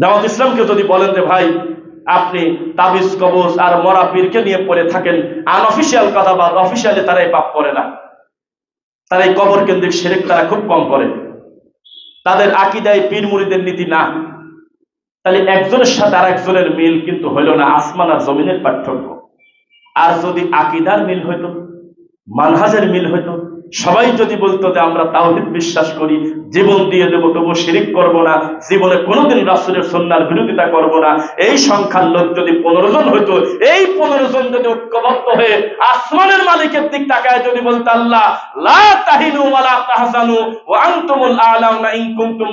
জামাত ইসলামকে যদি বলেন যে, ভাই, আপনি তাবিজ, কবজ আর মরা পীরকে নিয়ে পড়ে থাকেন আনঅফিসিয়াল কথা বা অফিসিয়ালি তারা এই পাপ করে না। তারা এই কবর কেন্দ্রিক সেরেক তারা খুব কম করে। তাদের আকিদায় পীর মুড়িদের নীতি না। তাহলে একজনের সাথে আর একজনের মিল কিন্তু হইল না, আসমান আর জমিনের পার্থক্য। আর যদি আকিদার মিল হইতো, মানহাজের মিল হইতো সবাই যদি বলতো যে আমরা তাওহিদ বিশ্বাস করি, জীবন দিয়ে দেবো তবু শিরিক করব না, জীবনে কোনোদিন রাসুলের সন্ন্যার বিরোধিতা করব না, এই সংখ্যার লোক যদি পনেরো জন হইতো, এই পনেরো জন যদি ঐক্যবদ্ধ হয়ে আসমানের মালিকের দিক তাকায় যদি বলতো আল্লাহ, লা তাহিনু ওয়ালা তাহজানু ওয়া আনতুমুল আ'লাউনা ইন কুনতুম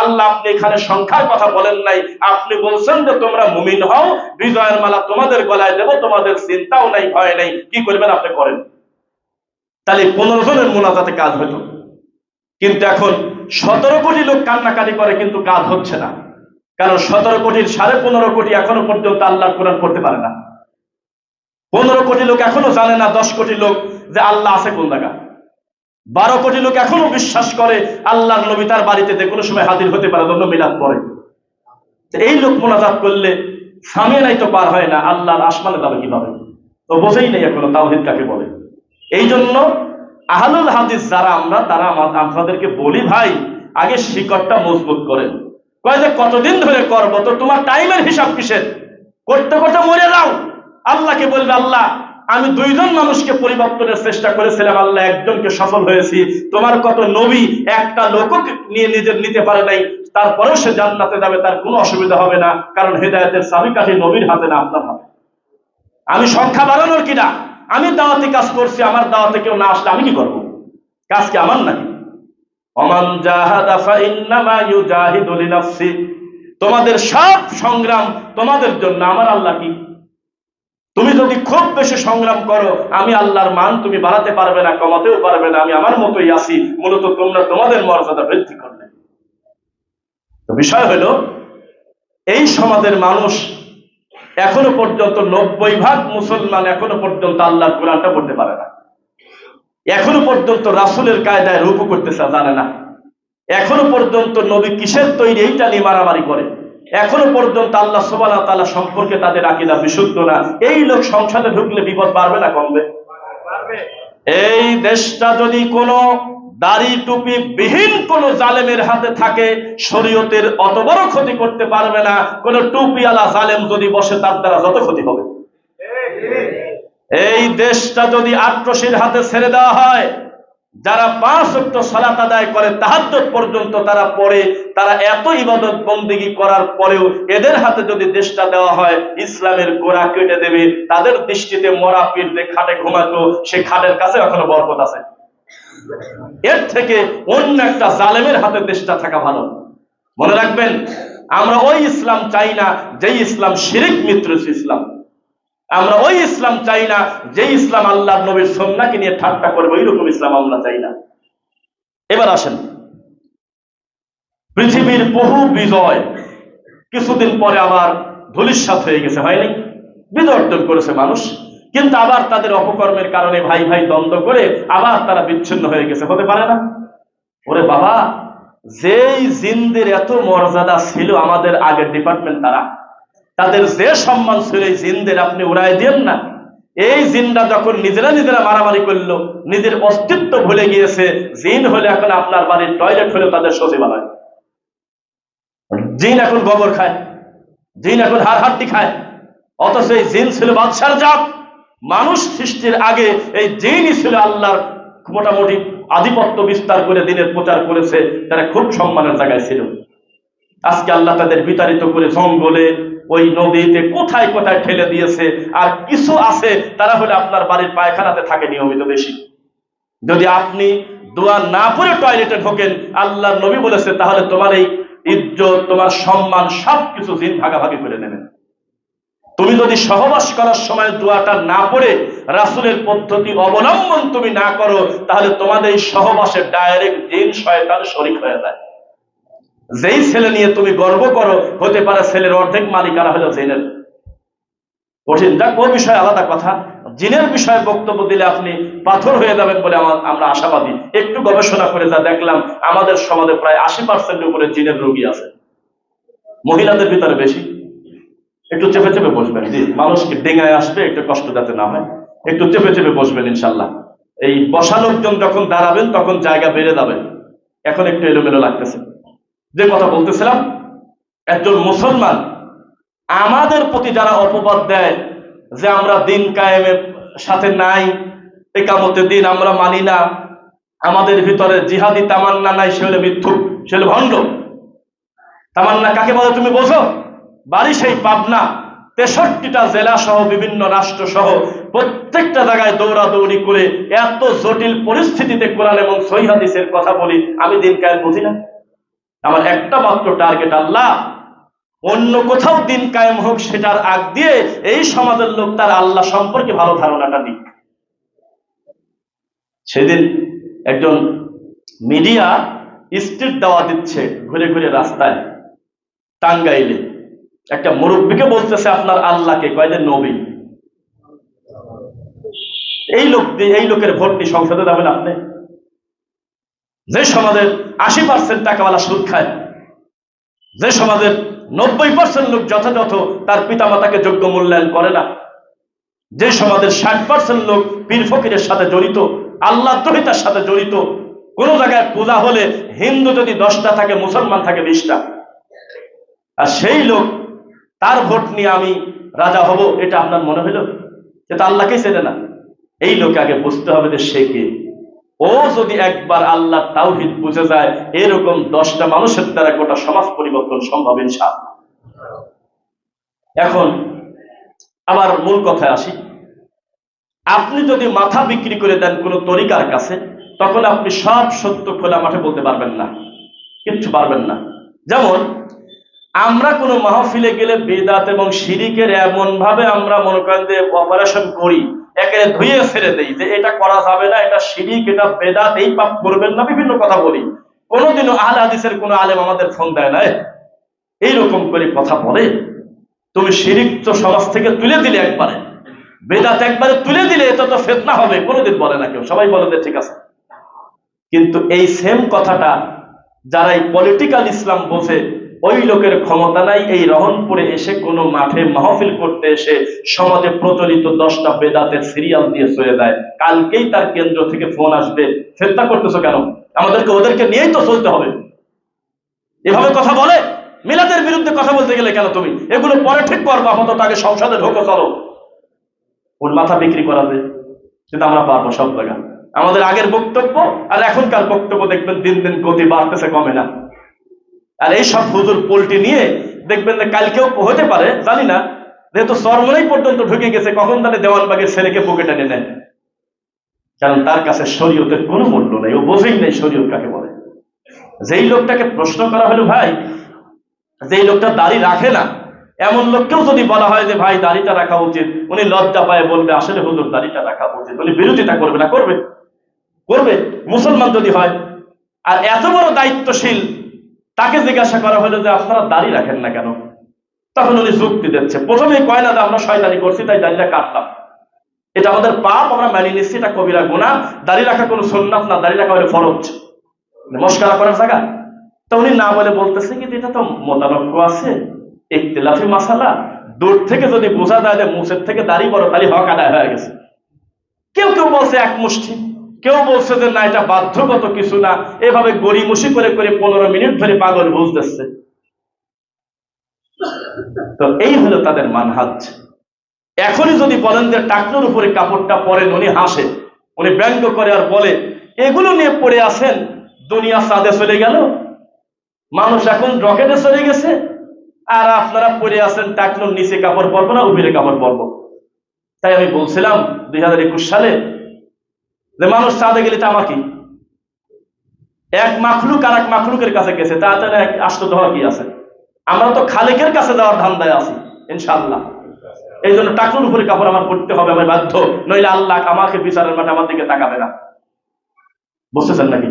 আল্লাহ আপনি এখানে সংখ্যার কথা বলেন নাই, আপনি বলছেন যে তোমরা মুমিন হও, বিজয়ের মালা তোমাদের গলায় দেব, তোমাদের চিন্তাও নাই, ভয় নাই, কি করবেন আপনি করেন? তাহলে পনেরো জনের মোনাজাতে কাজ হতো কিন্তু এখন সতেরো কোটি লোক কান্নাকাটি করে, কিন্তু কাজ হচ্ছে না। কারণ সতেরো কোটির সাড়ে পনেরো কোটি এখনও পর্যন্ত আল্লাহ কোরআন করতে পারে না। পনেরো কোটি লোক এখনও জানে না, দশ কোটি লোক যে আল্লাহ আছে কোন জায়গা বারো কোটি লোক এখনও বিশ্বাস করে আল্লাহ নবী তার বাড়িতে যে কোনো সময় হাজির হতে পারে ধন্য মিলাদ পরে এই লোক মোনাজাত করলে সামনে নাই তো পার হয় না, আল্লাহর আসমানে যাবে কীভাবে? তো বোঝেই নেই এখনও, তাওহিদ কাকে বলে? এই জন্য আহলুল হাদিস যারা আমরা, তারা আপনাদেরকে বলি, ভাই, আগে শিকড়টা মজবুত করেন। কয় যে কতদিন ধরে করব তো? তোমার টাইমের হিসাব কিসের? করতে করতে মরে যাও। আল্লাহকে বলবে, আল্লাহ, আমি দুইজন মানুষকে পরিবর্তনের চেষ্টা করেছিলাম। আল্লাহ, একজনকে সফল হয়েছি। তোমার কত নবী? একটা লোক নিয়ে নিজের নিতে পারে নাই। তারপরেও সে জান্নাতে যাবে, তার কোনো অসুবিধা হবে না। কারণ হেদায়তের চাবিকাঠি নবীর হাতে না, আপনার হাতে। আমি সংখ্যা বাড়ানোর কিনা আমি দাওয়াতি কাজ করছি, আমার দাওয়াতে কেউ না আসলে আমি কি করব? কাজ কি আমার নাকি? অমান জাহাদা ফাইন্নামা ইউজাহিদু লিনাফসি। তোমাদের সব সংগ্রাম তোমাদের জন্য, আমার আল্লাহ কি? তুমি যদি খুব বেশি সংগ্রাম করো, আমি আল্লাহর মান তুমি বাড়াতে পারবে না, কমাতেও পারবে না, আমি আমার মতোই আছি, মূলত তোমরা তোমাদের মর্যাদা বৃদ্ধি করবে বিষয় হলো, এই সমাজের মানুষ এখনও পর্যন্ত নব্বই ভাগ মুসলমান এখনও পর্যন্ত আল্লাহর কোরআনটা পড়তে পারে না। এখনও পর্যন্ত রাসুলের কায়দায় রূপ করতে চা- জানে না। এখনও পর্যন্ত নবী কিসের তৈরি, এইটা নিয়ে মারামারি করে। এখনও পর্যন্ত আল্লাহ সোবানা তালা সম্পর্কে তাদের আকিদা বিশুদ্ধ না। এই লোক সংসদে ঢুকলে বিপদ বাড়বে না কমবে? এই দেশটা যদি কোনো দাড়ি টুপি বিহীন কোন জালেমের হাতে থাকে, শরীয়তের অত বড় ক্ষতি করতে পারবে না। কোন টুপিওয়ালা জালেম যদি বসে, তার দ্বারা যত ক্ষতি হবে। এই দেশটা যদি আট্রসির হাতে ছেড়ে দেওয়া হয়, যারা পাঁচ অক্ট সালাত আদায় করে, তাহাজ্জুদ পর্যন্ত তারা পড়ে, তারা এত ইবাদত বন্দিগি করার পরেও এদের হাতে যদি দেশটা দেওয়া হয়, ইসলামের গোড়া কেটে দেবে। তাদের দৃষ্টিতে মরা পীরতে খাটে ঘুমাতো, সে খাটের কাছে এখনও বরকত আছে। এর থেকে অন্য একটা জালেমের হাতে দেশটা থাকা ভালো। মনে রাখবেন, আমরা ওই ইসলাম চাই না যেই ইসলাম শিরিক মিত্র ইসলাম। আমরা ওই ইসলাম চাই না যে ইসলাম আল্লাহ নবীর সন্নাকে নিয়ে ঠাট্টা করবে ওই রকম ইসলাম আমরা চাই না। এবার আসেন। পৃথিবীর বহু বিজয় কিছুদিন পরে আবার ধুলিস্বাত হয়ে গেছে হয়নি বিজয় অর্জন করেছে মানুষ। কিন্তু আবার তাদের অপকর্মের কারণে ভাই ভাই দ্বন্দ্ব করে আবার তারা বিচ্ছিন্ন হয়ে গেছে। হতে পারে না? ওরে বাবা, যেই জিনদের এত মর্যাদা ছিল আমাদের আগের ডিপার্টমেন্ট তারা, তাদের যে সম্মান ছিল এই জিনদের আপনি উড়াই দেন না। এই জিনরা যখন নিজেরা নিজেরা মারামারি করল, নিজের অস্তিত্ব ভুলে গিয়েছে, জিন হলে এখন আপনার বাড়ির টয়লেট হলে তাদের সচিবালয়। জিন এখন গোবর খায়, জিন এখন হাড় হাড্ডি খায়, অথচ এই জিন ছিল বাদশার জাত। মানুষ সৃষ্টির আগে এই জিনই ছিল আল্লাহর মোটামুটি আধিপত্য বিস্তার করে দিনের প্রচার করেছে, তারা খুব সম্মানের জায়গায় ছিল। আজকে আল্লাহ তাদের বিতাড়িত করে জঙ্গলে, ওই নদীতে কোথায় কোথায় ঠেলে দিয়েছে, আর কিছু আছে, তারা হলে আপনার বাড়ির পায়খানাতে থাকে নিয়মিত বেশি। যদি আপনি দোয়া না পড়ে টয়লেটে ঢোকেন আল্লাহ নবী বলেছে, তাহলে তোমার এই ইজ্জত, তোমার সম্মান সবকিছু জিন ভাগাভাগি করে নেবেন। তুমি যদি সহবাস করার সময় দোয়াটা না পড়ে রাসুলের পদ্ধতি অবলম্বন তুমি না করো, তাহলে তোমাদের এই সহবাসের ডাইরেক্ট জিন শয়তান শরিক হয়ে যায়। যেই ছেলে নিয়ে তুমি গর্ব করো, হতে পারে ছেলের অর্ধেক মালিকানা হলো জিনের। কঠিন। যাক, ও বিষয় আলাদা কথা। জিনের বিষয়ে বক্তব্য দিলে আপনি পাথর হয়ে যাবেন বলে আমার আমরা আশাবাদী। একটু গবেষণা করে যা দেখলাম, আমাদের সমাজে প্রায় আশি পার্সেন্ট উপরে জিনের রোগী আছে। মহিলাদের ভিতরে বেশি। একটু চেপে চেপে বসবেন, জি। মানুষকে ডেঙায় আসবে, একটু কষ্ট যাতে না হয়। একটু চেপে চেপে বসবেন ইনশাল্লাহ এই বসা লোকজন যখন দাঁড়াবেন, তখন জায়গা বেড়ে যাবে। এখন একটু এলোমেলো লাগতেছে। যে কথা বলতেছিলাম, একজন মুসলমান আমাদের প্রতি যারা অপবাদ দেয়, যে আমরা দিন কায়েমের সাথে নাই একামতের দিন আমরা মানি না, আমাদের ভিতরে জিহাদি তামান্না নাই, সে হলে মিথ্যু সে হলে ভণ্ড। তামান্না কাকে বলে তুমি বোঝো? বাড়ি সেই পাবনা, তেষট্টিটা জেলা সহ বিভিন্ন রাষ্ট্র সহ প্রত্যেকটা জায়গায় দৌড়াদৌড়ি করে এত জটিল পরিস্থিতিতে কোরআন এবং সহিহাদিসের কথা বলি, আমি দিন কায়েম বুঝি না। আমার একটা মাত্র টার্গেট আল্লাহ, অন্য কোথাও দিন কায়েম হোক সেটার আগ দিয়ে এই সমাজের লোক তার আল্লাহ সম্পর্কে ভালো ধারণাটা নিক। সেদিন একজন মিডিয়া স্ট্রিট দেওয়া দিচ্ছে ঘুরে ঘুরে রাস্তায় টাঙ্গাইলে। একটা মুরব্বীকে বলতেছে আপনার আল্লাহকে কয়দের নবী? এই লোক এই লোকের ভোট নিয়ে সংসদে যাবেন আপনি? যে সমাজের আশি পার্সেন্ট টাকাওয়ালা সুদ খায়, যে সমাজের নব্বই পার্সেন্ট লোক যথাযথ তার পিতামাতাকে যোগ্য মূল্যায়ন করে না, যে সমাজের ষাট পার্সেন্ট লোক পীর ফকিরের সাথে জড়িত, আল্লাহ দ্রোহিতার সাথে জড়িত, কোন জায়গায় পূজা হলে হিন্দু যদি দশটা থাকে, মুসলমান থাকে বিশটা। আর সেই লোক তার ভোট নিয়ে আমি রাজা হব, এটা আপনার মনে হইল? সেটা আল্লাহকেই চেনে না। এই লোকে আগে বুঝতে হবে যে সে কে। ও যদি একবার আল্লাহ তাওহিদ বুঝে যায়, এরকম দশটা মানুষের দ্বারা গোটা সমাজ পরিবর্তন সম্ভব, ইনশাআল্লাহ। এখন, আবার মূল কথায় আসি। আপনি যদি মাথা বিক্রি করে দেন কোন তরিকার কাছে, তখন আপনি সব সত্য খোলা মাঠে বলতে পারবেন না। কিচ্ছু পারবেন না। যেমন আমরা কোনো মাহফিলে গেলে বেদাত এবং শিরিকের এমন ভাবে আমরা মনে করেন যে অপারেশন করি একে ধুয়ে ছেড়ে দেই যে এটা করা যাবে না, এটা শিরিক, এটা বেদাত, এই পাপ করবেন না, বিভিন্ন কথা বলি। কোনোদিনও আহলে হাদিসের কোনো আলেম আমাদের ফোন দেয় না এইরকম করে কথা বলে। তুমি শিরিক তো সমাজ থেকে তুলে দিলে একবারে, বেদাত একবারে তুলে দিলে এটা তো ফেতনা হবে, কোনোদিন বলে না কেউ, সবাই বলে ঠিক আছে। কিন্তু এই সেম কথাটা যারা এই পলিটিক্যাল ইসলাম বোঝে ওই লোকের ক্ষমতা নাই, এই রহনপুরে এসে কোনো মাঠে মাহফিল করতে এসে সমাজে প্রচলিত দশটা বেদাতের সিরিয়াল দিয়ে চলে দেয়। কালকেই তার কেন্দ্র থেকে ফোন আসবে ফেতনা করতেছো কেন? আমাদেরকে ওদেরকে নিয়েই তো চলতে হবে। এভাবে কথা বলে? মিলাদের বিরুদ্ধে কথা বলতে গেলে কেন তুমি? এগুলো পরে ঠিক করব, আপাতত আগে সংসদে ঢোকো, চলো। ওর মাথা বিক্রি করাবে কিন্তু আমরা পারব সব জায়গা। আমাদের আগের বক্তব্য আর এখনকার বক্তব্য দেখবেন দিন দিন গতি বাড়তেছে, কমে না। আর এই সব হুজুর পোল্টি নিয়ে দেখবেন যে কালকেও হতে পারে, জানি না। যেহেতু সরমনেই পর্যন্ত ঢুকে গেছে, কখন তাহলে দেওয়ানবাগের ছেলেকে বুকে টেনে নেয়। কারণ তার কাছে শরীয়তের কোনো মূল্য নেই, ও বোঝেই নেই শরীয়ত কাকে বলে। যেই লোকটাকে প্রশ্ন করা হলো, ভাই, যেই লোকটা দাড়ি রাখে না, এমন লোককেও যদি বলা হয় যে, ভাই, দাড়িটা রাখা উচিত। উনি লজ্জা পায়, বলবে, আসলে হুজুর, দাড়িটা রাখা উচিত। উনি বিরোধিতা করবে না, করবে। করবে। মুসলমান যদি হয়, আর এত বড় দায়িত্বশীল তাকে জিজ্ঞাসা করা হলো যে, আপনারা দাড়ি রাখেন না কেন? তখন উনি যুক্তি দিচ্ছে। প্রথমে কয়, না আমরা শয়তানি করছি, তাই দাড়িটা কাটলাম। এটা আমাদের পাপ, আমরা মেনে নিচ্ছি, এটা কবিরা গুণা দাড়ি রাখা কোনো সন্ন্যাস না, দাড়ি রাখা হলে ফরজ। মস্কারা করার জায়গা? তো উনি না বলে বলতেছে কি এটা তো মতানক্য আছে। ইখতিলাফি মাসালা। দূর থেকে যদি বোঝা যায় যে মুসের থেকে দাড়ি বড়, তাহলে হক আদায় হয়ে গেছে। কেউ কেউ বলছে, এক মুষ্টি। কেউ বলছে যে, না, এটা বাধ্যগত কিছু না। এভাবে গড়িমসি করে করে পনেরো মিনিট ধরে পাগল বুঝতেছে। তো এই হলো তাদের মানহাজ। এখনই যদি বলেন যে, টাকনোর উপরে কাপড়টা পরেন, উনি হাসে। উনি ব্যঙ্গ করে আর বলে, এগুলো নিয়ে পড়ে আছেন? দুনিয়া সাদে চলে গেল। মানুষ এখন রকেটে চলে গেছে। আর আপনারা পড়ে আছেন টাকনোর নিচে কাপড় পরবো না, উপরে কাপড় পরবো। তাই আমি বলছিলাম, দুই হাজার একুশ সালে যে মানুষ চাঁদে গেলে চামা কি? এক মাখলুক আর এক মাখলুকের কাছে গেছে তাড়াতাড়ি এক আশ্চর্য হওয়া কি আছে? আমরা তো খালেকের কাছে যাওয়ার ধান্দায় আছি ইনশাল্লাহ এই জন্য টাকুর উপরে কাপড় আমার পড়তে হবে আমার বাধ্য। নইলে আল্লাহ আমাকে বিচারের মাঠে আমার দিকে তাকাবে না। বুঝতেছেন নাকি?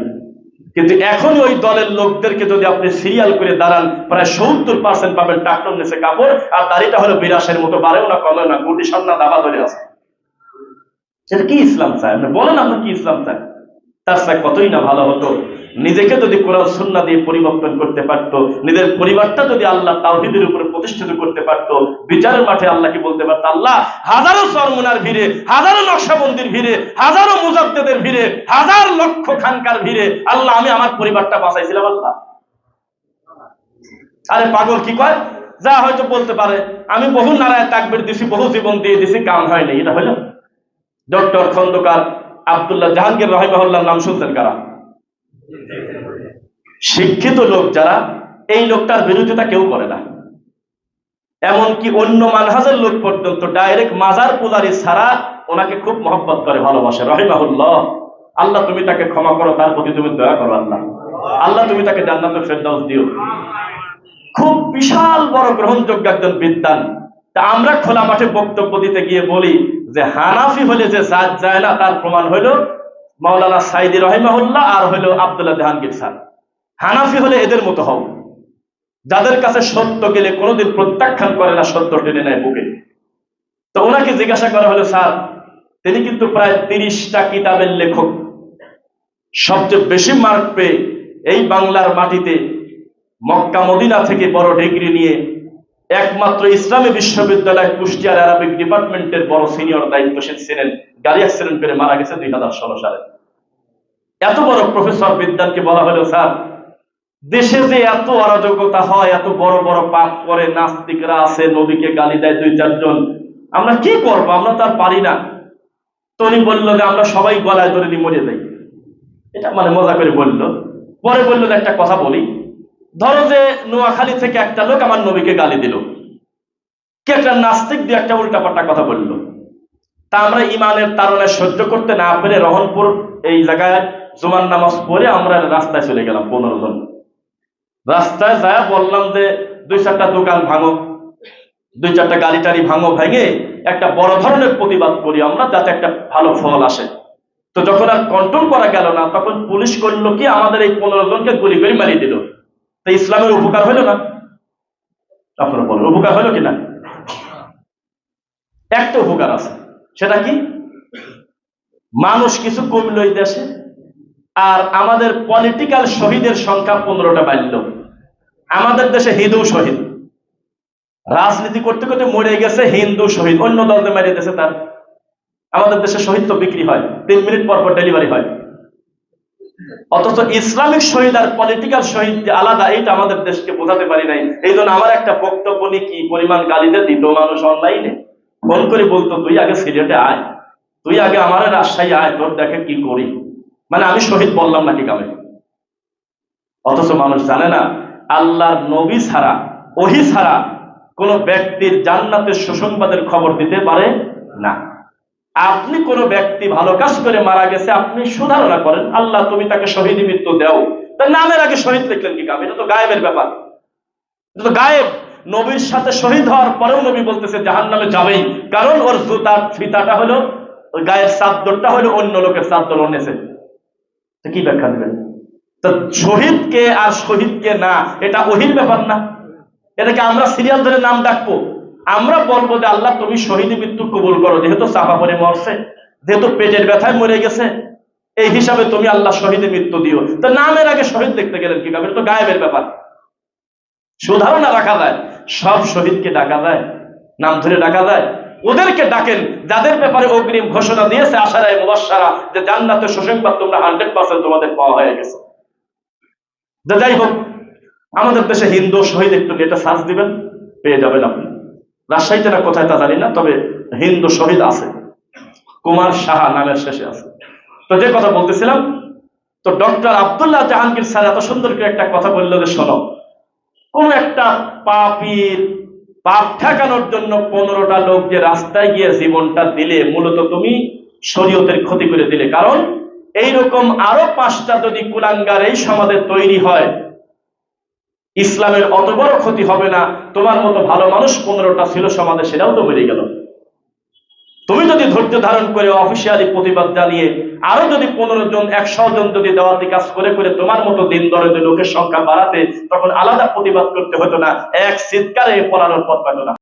কিন্তু এখন ওই দলের লোকদেরকে যদি আপনি সিরিয়াল করে দাঁড়ান, প্রায় সত্তর পার্সেন্ট পাবেন টাকটন নেছে কাপড়, আর দাড়িটা হলো বিরাসের মতো, বাড়েও না, কমেও না, গুটি সন্না দাবা ধরে আছে। সেটা কি ইসলাম চায় আপনি বলেন আপনি কি ইসলাম চায় তার সাথে কতই না ভালো হতো। নিজেকে যদি কোরআন সুন্না দিয়ে পরিবর্তন করতে পারত, নিজের পরিবারটা যদি আল্লাহ তাওহিদের উপরে প্রতিষ্ঠিত করতে পারত, বিচারের মাঠে আল্লাহকে বলতে পারত? আল্লাহ হাজারো সরমুনার ভিড়ে, হাজারো নকশাবন্দির ভিড়ে, হাজারো মুজাদ্দেদের ভিড়ে, হাজার লক্ষ খানকার ভিড়ে আল্লাহ, আমি আমার পরিবারটা বাঁচাইছিলাম আল্লাহ। আরে পাগল কি কয়? যা হয়তো বলতে পারে। আমি বহু নারায় তাকবির দিছি, বহু জীবন দিয়ে দিছি কাম হয়নি এটা হইল। ডক্টর খন্দকার আব্দুল্লাহ জাহাঙ্গীর রহিমাহুল্লাহর নাম শুনছেন কারা? শিক্ষিত লোক যারা, এই লোকটার বিরোধিতা কেউ করে না। এমনকি অন্য মানহাজের লোক পর্যন্ত ডাইরেক্ট মাজার পূজারি ছাড়া ওনাকে খুব মহব্বত করে, ভালোবাসে। রহিমাহুল্লাহ, আল্লাহ তুমি তাকে ক্ষমা করো, তার প্রতি তুমি দয়া করো আল্লাহ। আল্লাহ তুমি তাকে জান্নাতের ফেরদাউস দিও। খুব বিশাল বড় গ্রহণযোগ্য একজন বিদ্যান তা আমরা খোলা মাঠে বক্তব্য দিতে গিয়ে বলি যে হানাফি হলে যে জাত যায় না তার প্রমাণ হইল মাওলানা সাইদি রহিমাহুল্লাহ আর হইল আব্দুল্লাহ জাহাঙ্গীর স্যার। হানাফি হলে এদের মতো হও। যাদের কাছে সত্য গেলে কোনোদিন প্রত্যাখ্যান করে না, সত্য টেনে নেয় বুকে। তো ওনাকে জিজ্ঞাসা করা হলো, স্যার, তিনি কিন্তু প্রায় তিরিশটা কিতাবের লেখক। সবচেয়ে বেশি মার্ক পেয়ে এই বাংলার মাটিতে মক্কা মদিনা থেকে বড় ডিগ্রি নিয়ে একমাত্র ইসলামী বিশ্ববিদ্যালয় কুষ্টিয়ার আরবিক ডিপার্টমেন্টের বড় সিনিয়র দায়িত্বশীল ছিলেন, গাড়ি অ্যাক্সিডেন্ট করে মারা গেছে দুই হাজার ষোলো সালে। এত বড় প্রফেসর বিদ্যানকে বলা হলো, স্যার, দেশে যে এত অরাজকতা হয়, এত বড় বড় পাপ করে, নাস্তিকরা আছে, নবীকে গালি দেয় দুই চারজন, আমরা কি করব? আমরা তার পারি না। তো উনি বলল যে আমরা সবাই গলায় ধরে নিয়ে মরে যাই। এটা মানে মজা করে বলল। পরে বলল, একটা কথা বলি ধরো যে নোয়াখালী থেকে একটা লোক আমার নবীকে গালি দিল। কে একটা নাস্তিক দিয়ে একটা উল্টাপাল্টা কথা বলল। তা আমরা ইমানের তারণে সহ্য করতে না পেরে রহনপুর এই জায়গায় জুমার নামাজ পড়ে আমরা রাস্তায় চলে গেলাম পনেরো জন। রাস্তায় যায় বললাম যে দুই চারটা দোকান ভাঙো, দুই চারটা গাড়ি টাড়ি ভাঙো, ভেঙে একটা বড় ধরনের প্রতিবাদ করি আমরা যাতে একটা ভালো ফল আসে। তো যখন আর কন্ট্রোল করা গেল না, তখন পুলিশ করল কি, আমাদের এই পনেরো জনকে গুলি করে মারিয়ে দিল। তো ইসলামের উপকার হলো না? আপনারা বলেন, উপকার হলো কিনা? একটা উপকার আছে, সেটা কি? মানুষ কিছু কমলো এই দেশে, আর আমাদের পলিটিক্যাল শহীদের সংখ্যা পনেরোটা বাড়ল। আমাদের দেশে হিন্দু শহীদ। রাজনীতি করতে করতে মরে গেছে হিন্দু শহীদ। অন্য দলতে মারিয়ে দিয়েছে তার। আমাদের দেশে শহীদ তো বিক্রি হয়, তিন মিনিট পর পর ডেলিভারি হয়। অথচ ইসলামিক শহীদ আর পলিটিক্যাল শহীদ যে আলাদা, এইটা আমাদের দেশকে বোঝাতে পারি নাই। এই জন্য আমার একটা বক্তব্য নিয়ে কি পরিমাণ গালিতে দিত মানুষ অনলাইনে ফোন করে বলতো, তুই আগে সিলেটে আয়। তুই আগে আমার রাজশাহী আয়, তোর দেখে কি করি? মানে আমি শহীদ বললাম নাকি কামে অথচ মানুষ জানে না, আল্লাহর নবী ছাড়া, ওহি ছাড়া কোন ব্যক্তির জান্নাতের সুসংবাদের খবর দিতে পারে না। আপনি কোন ব্যক্তি ভালো কাজ করে মারা গেছে, আপনি সুধারণা করেন, আল্লাহ তুমি তাকে শহীদ মৃত্যু দাও। তার নামের আগে শহীদ লিখলেন কি কাম? এটা তো গায়েবের ব্যাপার। এটা তো গায়েব। নবীর সাথে শহীদ হওয়ার পরেও নবী বলতেছে জাহান নামে যাবেই। কারণ ওর জুতার ফিতাটা হলো গায়ের চাদরটা হলো অন্য লোকের চাদর অনেছে। কি ব্যাখ্যা দেবেন? তো শহীদকে আর শহীদকে না, এটা ওহির ব্যাপার না। এটাকে আমরা সিরিয়াল ধরে নাম ডাকবো। আমরা বলব যে আল্লাহ, তুমি শহীদ মৃত্যু কবুল করো। যেহেতু চাপা পরে মরছে, যেহেতু পেটের ব্যথায় মরে গেছে, এই হিসাবে তুমি আল্লাহ শহীদ মৃত্যু দিও। তো নামের আগে শহীদ দেখতে গেলেন কি এটা তো গায়েবের ব্যাপার। সুধারণা রাখা যায়, সব শহীদকে ডাকা যায়, নাম ধরে ডাকা যায়। ওদেরকে ডাকেন, যাদের ব্যাপারে অগ্রিম ঘোষণা দিয়েছে আশারায় মুবাসারা যে জান্নাতের সুসংবাদ তোমরা হান্ড্রেড পার্সেন্ট তোমাদের পাওয়া হয়ে গেছে। যাই হোক, আমাদের দেশে হিন্দু শহীদ একটু এটা সার্চ দিবেন, পেয়ে যাবেন আপনি। রাজশাহীতে কোথায় তা জানি না, তবে হিন্দু শহীদ আছে। কুমার সাহা নামের শেষে আছে। তো যে কথা বলতেছিলাম, তো ডক্টর আবদুল্লাহ জাহাঙ্গীর স্যার এত সুন্দর করে একটা কথা বলল যে, শোনো, কোন একটা পাপির পাপ ঠেকানোর জন্য পনেরোটা লোক যে রাস্তায় গিয়ে জীবনটা দিলে, মূলত তুমি শরীয়তের ক্ষতি করে দিলে। কারণ, এইরকম আরও পাঁচটা যদি কুলাঙ্গার এই সমাজে তৈরি হয় ইসলামের অত বড় ক্ষতি হবে না। তোমার মতো ভালো মানুষ পনেরোটা ছিল, সমাজে সেটাও তো বেড়ে গেল। তুমি যদি ধৈর্য ধারণ করে অফিসিয়ালি প্রতিবাদ জানিয়ে আরও যদি পনেরো জন, একশো জন যদি দেওয়াতে কাজ করে করে তোমার মতো দিন দরে লোকের সংখ্যা বাড়াতে, তখন আলাদা প্রতিবাদ করতে হতো না। এক চিৎকারে পড়ানোর পথ পেত না।